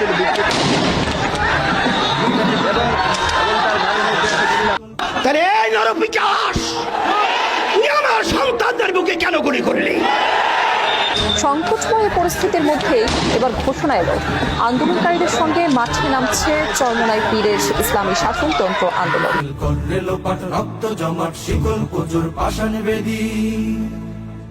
মধ্যে তাহলে এই নরপিচাস তুই আমার সন্তানদের বুকে কেন গুলি করলি? সংকটময় পরিস্থিতির মধ্যেই এবার ঘোষণা এলো। আন্দোলনকারীদের সঙ্গে মাঠে নামছে চরমনাই পীরের ইসলামী শাসনতন্ত্র আন্দোলন।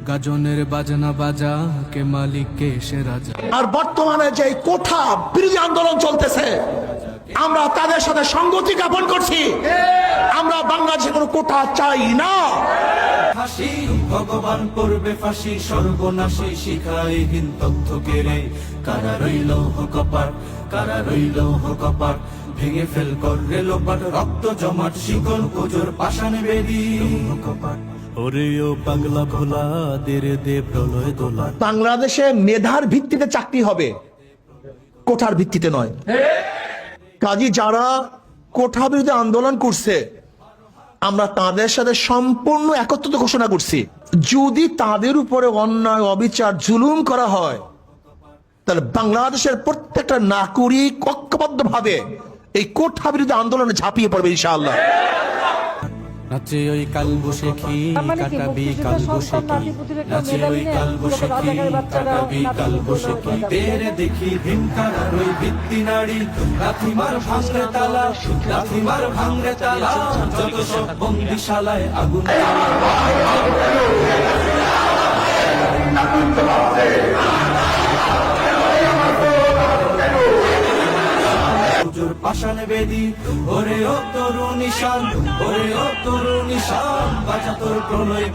গাজনের বাজনা বাজা কে মালিক কে সে রাজা। আর বর্তমানে যে কোঠা বিরোধী আন্দোলন চলতেছে আমরা তাদের সাথে সঙ্গতি জ্ঞাপন করছি। আমরা বাংলাদেশে কোনো কোঠা চাই না। ফাঁসি ভগবান করবে ফাঁসি সর্বনাশী শিখাইহীন তথ্য কেড়ে কারা রইল কপাট কারা রইল কপাট ভেঙে ফেল করলে লোপাট রক্ত জমাট শিকল প্রচুর পাষাণ বেদী। কপাট বাংলাদেশে মেধার ভিত্তিতে চাকরি হবে, কোঠার ভিত্তিতে নয়। কাজী যারা কোঠা বিরোধী আন্দোলন করছে, আমরা তাদের সাথে সম্পূর্ণ একত্রিত ঘোষণা করছি। যদি তাদের উপরে অন্যায়, অবিচার, জুলুম করা হয়, তাহলে বাংলাদেশের প্রত্যেকটা নাগরিক ঐক্যবদ্ধ ভাবে এই কোঠা বিরুদ্ধে আন্দোলনে ঝাঁপিয়ে পড়বে ইনশাআল্লাহ। নাচে ওই কাল বসে কি কাটাবি কাল বসে কি? নাচে ওই কাল বসে কি কাটাবি কাল বসে কি? তেরে দেখি ভীমকার ওই ভিত্তি নারী লাথিমার ভাঙরে তালা লাথিমার ভাঙরে তালা যত সব বন্দিশালায় আগুন ওরে ও ওরে ও তরু প্রলয়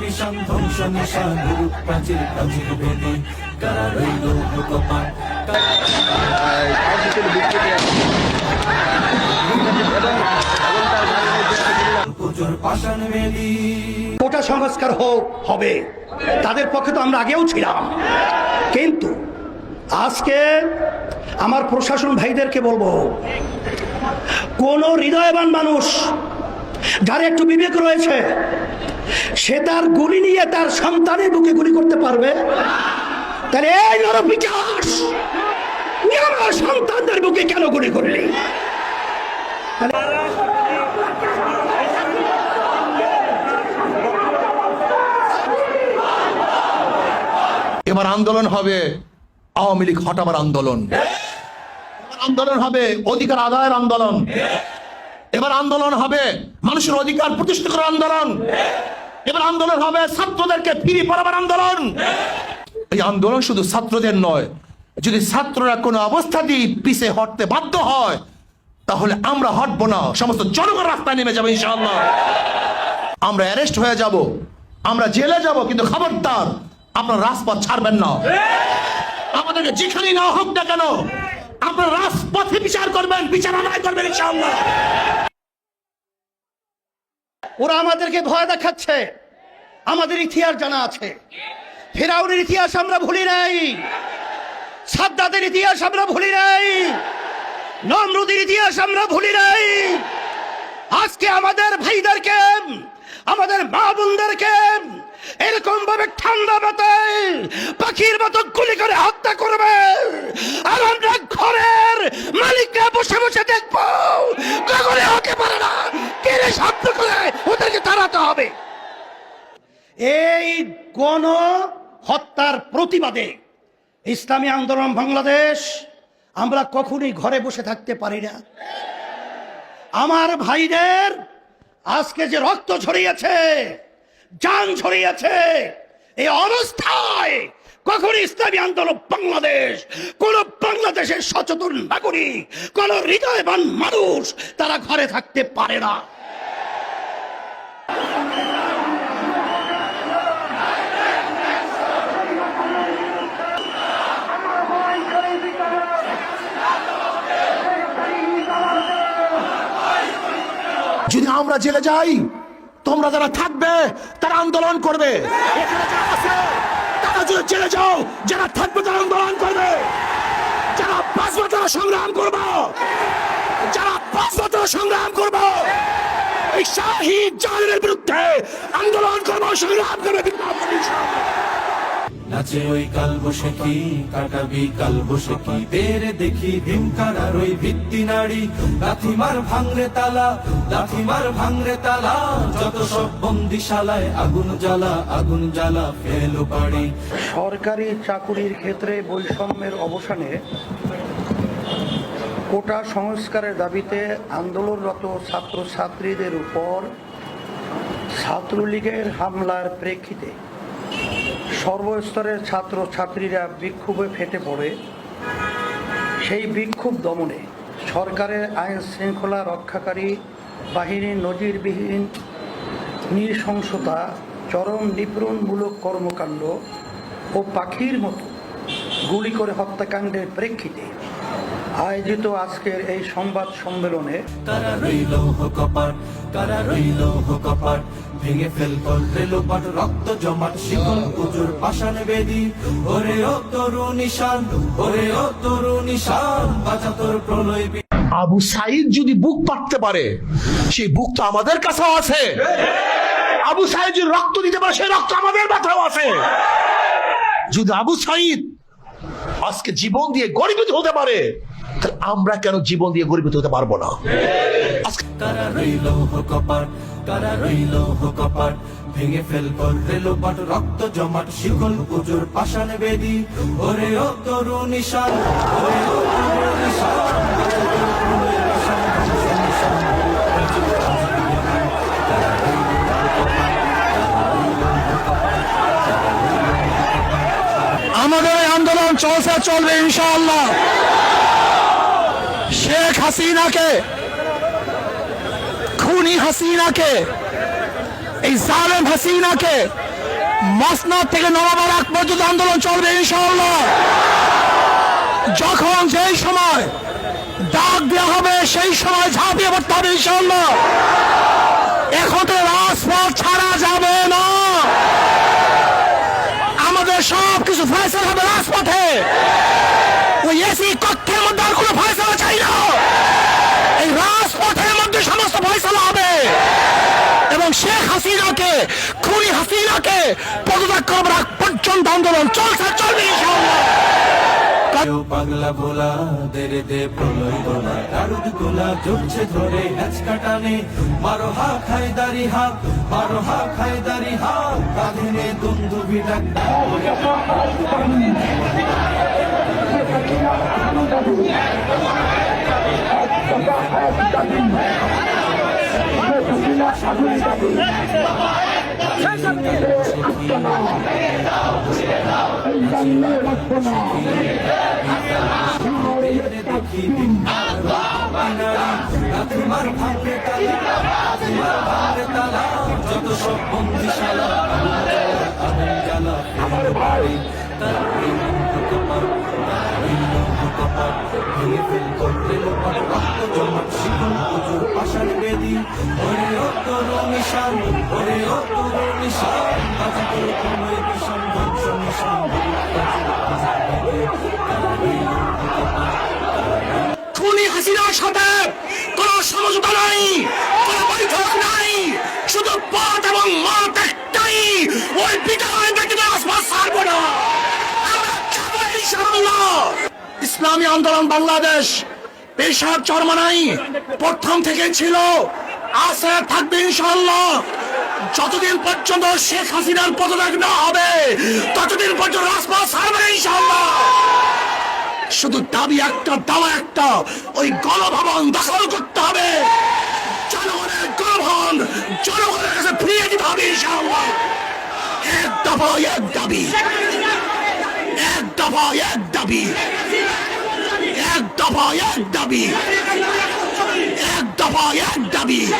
ধ্বংস নিশান, রূপ প্রাচীর প্রাচীর কারা রইল কোটা সংস্কার হোক, হবে। তাদের পক্ষে তো আমরা আগেও ছিলাম। কিন্তু আজকে আমার প্রশাসন ভাইদেরকে বলব কোন হৃদয়বান মানুষ যার একটু বিবেক রয়েছে, সে তার গুলি নিয়ে তার সন্তানের বুকে গুলি করতে পারবে? তাহলে এই আমার সন্তানদের বুকে কেন গুলি করলি? এবার আন্দোলন হবে, আওয়ামী লীগ হটাবার আন্দোলন। আন্দোলন হবে, অধিকার আদায়ের আন্দোলন। এবার আন্দোলন হবে মানুষের অধিকার প্রতিষ্ঠিত করার আন্দোলন। এবার আন্দোলন হবে ছাত্রদেরকে ফিরে পড়াবার আন্দোলন। এই আন্দোলন শুধু ছাত্রদের নয়, যদি ছাত্ররা কোনো অবস্থাতেই পিছে হটতে বাধ্য হয়, তাহলে আমরা হটবো না। সমস্ত জনগণ রাস্তায় নেমে যাবে, ইনশাআল্লাহ। আমরা অ্যারেস্ট হয়ে যাব, আমরা জেলে যাব, কিন্তু খবরদার, আপনার রাজপথ ছাড়বেন না। আমাদেরকে যেখানে না হোক না কেন আপনার রাজপথে বিচার করবেন বিচার আদায় করবেন ইনশাআল্লাহ। ওরা আমাদেরকে ভয় দেখাচ্ছে। আমাদের ইতিহাস জানা আছে। ফেরাউনের ইতিহাস আমরা ভুলি নাই। সাদ্দাদের ইতিহাস আমরা ভুলি নাই। নমরুদের ইতিহাস আমরা ভুলি নাই। আজকে আমাদের ভাইদেরকে, আমাদের মা বোনদেরকে এরকম ভাবে ঠান্ডা মাথায় পাখির মতো গুলি করে হত্যা করবে। আর আমরা ঘরের মালিকরা বসে বসে দেখব। কখনো হতে পারে না। কেড়ে শব্দ করে? ওদেরকে তাড়াতে হবে। এই গণ হত্যার প্রতিবাদে ইসলামী আন্দোলন বাংলাদেশ আমরা কখনোই ঘরে বসে থাকতে পারি না। আমার ভাইদের আজকে যে রক্ত ঝরিয়েছে যান ঝরিয়েছে এই অবস্থায় কখন ইসলামী আন্দোলন বাংলাদেশ, কোন বাংলাদেশের সচেতন নাগরিক, কোন হৃদয়বান মানুষ তারা ঘরে থাকতে পারে না। যদি আমরা জেলে যাই তোমরা যারা থাকবে, তারা আন্দোলন করবে তারা যদি চলে যাও, যারা থাকবে, তারা আন্দোলন করবে যারা পাঁচ তারা সংগ্রাম করব, যারা পাঁচ বছর সংগ্রাম করব, এই শাহী জাহানের বিরুদ্ধে আন্দোলন করব, সংগ্রাম করবে, বিপ্লব। নাচে ওই কাল বসে কি, কাটাবি কাল বসে কি? বেড়ে দেখি ভীমকার আর ওই ভিত্তি নারী লাথিমার ভাঙরে তালা লাথিমার ভাঙরে তালা। যত সব বন্দিশালায় আগুন জ্বালা আগুন জ্বালা ফেলো বাড়ি সরকারি চাকুরির ক্ষেত্রে বৈষম্যের অবসানে কোটা সংস্কারের দাবিতে আন্দোলনরত ছাত্রছাত্রীদের উপর ছাত্রলীগের হামলার প্রেক্ষিতে সর্বস্তরের ছাত্র ছাত্রীরা বিক্ষোভে ফেটে পড়ে। সেই বিক্ষোভ দমনে সরকারের আইন শৃঙ্খলা রক্ষাকারী বাহিনীর নজিরবিহীন নৃশংসতা, চরম নিপূরণমূলক কর্মকাণ্ড ও পাখির মতো গুলি করে হত্যাকাণ্ডের প্রেক্ষিতে আয়োজিত আজকের এই সংবাদ সম্মেলনে কারা রইল কপাট কারা রইল কপাট ভেঙে ফেল করলে লোপাট রক্ত জমাট শিকল পুজোর পাষাণ বেদি। ওরে ও তরু নিশান ওরে ও তরু নিশান বাঁচা তোর প্রলয় আবু সাইদ যদি বুক পাততে পারে সেই বুক তো আমাদের কাছেও আছে। আবু সাইদ যদি রক্ত দিতে পারে সেই রক্ত আমাদের মাথাও আছে। যদি আবু সাইদ আজকে জীবন দিয়ে গরিবিত হতে পারে আমরা কেন জীবন দিয়ে গরিবিত হতে পারব না? কারা রইল কপাট কারা রইল কপাট? ভেঙে ফেল করলে লোপাট রক্ত জমাট শিকল পুজোর পাষাণ বেদি। ওরে ও ওরে। আমাদের আন্দোলন চলছে চলবে ইনশাআল্লাহ। হাসিনাকে, খুনি হাসিনাকে, এই জালেম হাসিনাকে মসনাদ থেকে নবাবারাক পর্যন্ত আন্দোলন চলবে ইনশাআল্লাহ। যখন যেই সময় ডাক দেওয়া হবে, সেই সময় ঝাঁপিয়ে পড়তে হবে ইনশাআল্লাহ। এখন তো রাজপথ ছাড়া যাবে না আমাদের সব কিছু ফয়সলা হবে রাজপথে। ওই এসি কক্ষের মধ্যে আর কোনো ফয়সলা চাই না। এই রাজপথের মধ্যে সমস্ত ফয়সলা হবে। এবং শেখ হাসিনাকে, খুনি হাসিনাকে পদত্যাগ করবার আগ পর্যন্ত আন্দোলন চলছে, চলবে ইনশাআল্লাহ। পাগলা ভোলা দেরে দে প্রলয় গোলা দারুদ গোলা জুটছে ধরে হ্যাচ কাটানে মারো হা খাই দারি হা মারো হা খাই দারি হা কাঁধে দুন্দু বিডাক ভাঙে তালা যত সব ভাই, তার কপাল ভেঙে ফেল করতে লোপাট রক্ত জমাট শিকল পুজোর পাষাণ বেদি, ওরে ও তরু ওরে ধ্বংস নিশান সাথে নাই বৈঠক নাই, শুধু এবং একটাই না। ইসলামী আন্দোলন বাংলাদেশ পেশার চরমানাই প্রথম থেকে ছিল। আছে থাকবে ইনশাআল্লাহ। যতদিন পর্যন্ত শেখ হাসিনার পদত্যাগ না হবে, ততদিন পর্যন্ত রাজপথ ছাড়বে না ইনশাআল্লাহ। শুধু দাবি একটা, দাওয়া একটা। ওই গণভবন দখল করতে হবে। জনগণের গণভবন, জনগণের কাছে ফিরিয়ে দিতে হবে এক দফা এক দাবি। এক দফা এক দাবি। এক দফা এক দাবি। এক দফা এক দাবি।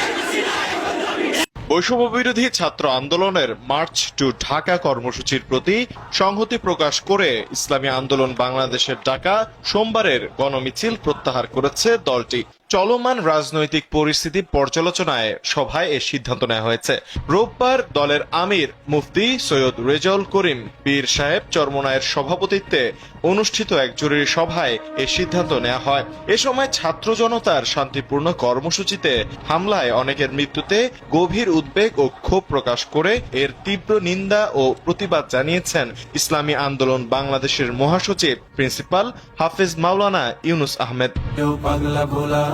বৈষম্য বিরোধী ছাত্র আন্দোলনের মার্চ টু ঢাকা কর্মসূচির প্রতি সংহতি প্রকাশ করে ইসলামী আন্দোলন বাংলাদেশের ডাকা সোমবারের গণমিছিল প্রত্যাহার করেছে দলটি। চলমান রাজনৈতিক পরিস্থিতি পর্যালোচনায় সভায় এ সিদ্ধান্ত নেওয়া হয়েছে। রোববার দলের আমির মুফতি সৈয়দ রেজাউল করিম পীর সাহেব চরমনায়ের সভাপতিত্বে অনুষ্ঠিত এক জরুরি সভায় এ সিদ্ধান্ত নেওয়া হয়। এ সময় ছাত্র জনতার শান্তিপূর্ণ কর্মসূচিতে হামলায় অনেকের মৃত্যুতে গভীর উদ্বেগ ও ক্ষোভ প্রকাশ করে এর তীব্র নিন্দা ও প্রতিবাদ জানিয়েছেন ইসলামী আন্দোলন বাংলাদেশের মহাসচিব, প্রিন্সিপাল হাফেজ মাওলানা ইউনুস আহমেদ।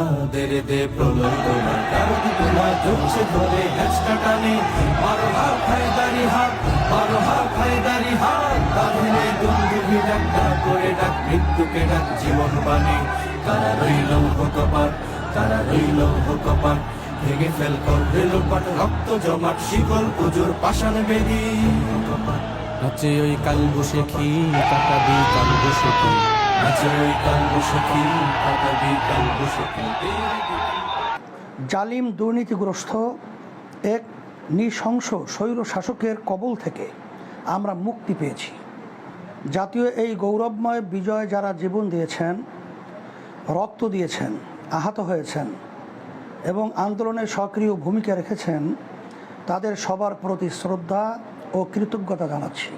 কেউ পাগলা ভোলা দেরে দে প্রলয় তোমার কারণ তোলা জমছে ধরে হ্যাচটা টানে। মারো হাত হায়দারি হাত মারো হাত হায়দারি হাত। বাঁধলে দুন্দুভি ডাক্তা করে ডাক, মৃত্যুকে ডাক জীবন বানে কারা রইল কপাট কারা রইল কপাট ভেঙে ফেল কর রেলোপাট রক্ত জমাট, শিকল পুজোর পাষাণ বেদি। নাচে ওই কাল বসে খি বসে খি কাল বসে খি জালিম দুর্নীতিগ্রস্ত এক নৃশংস স্বৈর শাসকের কবল থেকে আমরা মুক্তি পেয়েছি। জাতীয় এই গৌরবময় বিজয় যারা জীবন দিয়েছেন, রক্ত দিয়েছেন, আহত হয়েছেন এবং আন্দোলনে সক্রিয় ভূমিকা রেখেছেন, তাদের সবার প্রতি শ্রদ্ধা ও কৃতজ্ঞতা জানাচ্ছি।